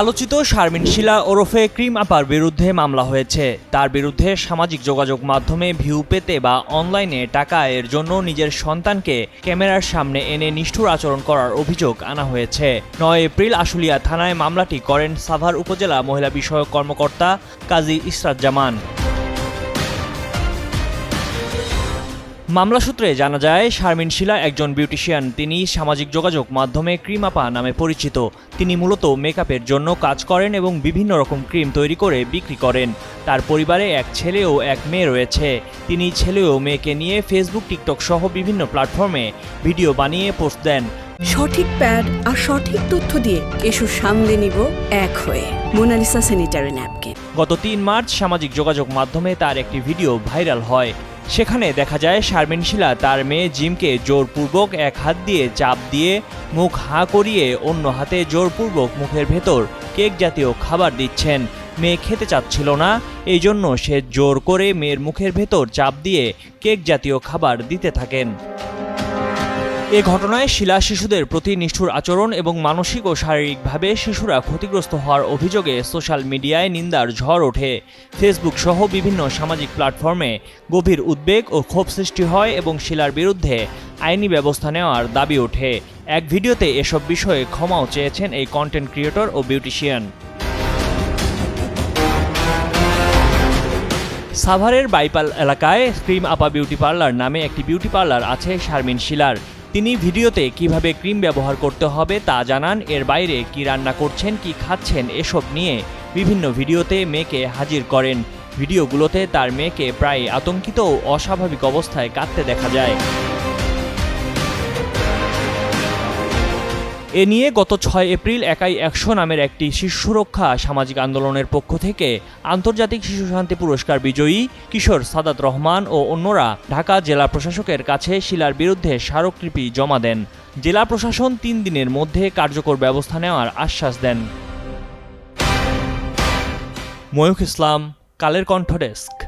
আলোচিত শারমিন শিলা ওরফে ক্রিম আপার বিরুদ্ধে মামলা হয়েছে। তার বিরুদ্ধে সামাজিক যোগাযোগ মাধ্যমে ভিউ পেতে বা অনলাইনে টাকা এর জন্য নিজের সন্তানকে ক্যামেরার সামনে এনে নিষ্ঠুর আচরণ করার অভিযোগ আনা হয়েছে। নয় এপ্রিল আশুলিয়া থানায় মামলাটি করেন সাভার উপজেলা মহিলা বিষয়ক কর্মকর্তা কাজী ইসরাত জামান। মামলা সূত্রে জানা যায় শারমিন শিলা একজন বিউটিশিয়ান। তিনি সামাজিক যোগাযোগ মাধ্যমে ক্রিম আপা নামে পরিচিত। তিনি মূলত মেকআপের জন্য কাজ করেন এবং বিভিন্ন রকম ক্রিম তৈরি করে বিক্রি করেন। তার পরিবারে এক ছেলে ও এক মেয়ে রয়েছে। তিনি ছেলে ও মেয়েকে নিয়ে ফেসবুক টিকটক সহ বিভিন্ন প্ল্যাটফর্মে ভিডিও বানিয়ে পোস্ট দেন। সঠিক প্যাড আর সঠিক তথ্য দিয়ে এসব সামলে নিব এক হয়ে মোনালিসা স্যানিটারি ন্যাপকিন। গত তিন মার্চ সামাজিক যোগাযোগ মাধ্যমে তার একটি ভিডিও ভাইরাল হয়। সেখানে দেখা যায় শারমিন শিলা তার মেয়ে জিমকে জোরপূর্বক এক হাত দিয়ে চাপ দিয়ে মুখ হাঁ করিয়ে অন্য হাতে জোরপূর্বক মুখের ভেতর কেক জাতীয় খাবার দিচ্ছেন। মেয়ে খেতে চাচ্ছিল না, এই জন্য সে জোর করে মেয়ের মুখের ভেতর চাপ দিয়ে কেক জাতীয় খাবার দিতে থাকেন। এ ঘটনায় শিলা শিশুদের প্রতি নিষ্ঠুর আচরণ এবং মানসিক ও শারীরিকভাবে শিশুরা ক্ষতিগ্রস্ত হওয়ার অভিযোগে সোশ্যাল মিডিয়ায় নিন্দার ঝড় ওঠে। ফেসবুক সহ বিভিন্ন সামাজিক প্ল্যাটফর্মে গভীর উদ্বেগ ও ক্ষোভ সৃষ্টি হয় এবং শিলার বিরুদ্ধে আইনি ব্যবস্থা নেওয়ার দাবি ওঠে। এক ভিডিওতে এসব বিষয়ে ক্ষমাও চেয়েছেন এই কন্টেন্ট ক্রিয়েটর ও বিউটিশিয়ান সাভারের বাইপাল এলাকায় ক্রিম আপা বিউটি পার্লার নামে একটি বিউটি পার্লার আছে শারমিন শিলার। তিনি ভিডিওতে কীভাবে ক্রিম ব্যবহার করতে হবে তা জানান, এর বাইরে কি রান্না করছেন, কি খাচ্ছেন, এসব নিয়ে বিভিন্ন ভিডিওতে মেয়েকে হাজির করেন। ভিডিওগুলোতে তার মেয়েকে প্রায় আতঙ্কিত ও অস্বাভাবিক অবস্থায় কাঁদতে দেখা যায়। এ নিয়ে গত ছয় এপ্রিল একাই একশো নামের একটি শিশু সুরক্ষা সামাজিক আন্দোলনের পক্ষ থেকে আন্তর্জাতিক শিশু শান্তি পুরস্কার বিজয়ী কিশোর সাদাত রহমান ও অন্যরা ঢাকা জেলা প্রশাসকের কাছে শিলার বিরুদ্ধে স্মারকলিপি জমা দেন। জেলা প্রশাসন তিন দিনের মধ্যে কার্যকর ব্যবস্থা নেওয়ার আশ্বাস দেন। ময়ূখ ইসলাম, কালের কণ্ঠ ডেস্ক।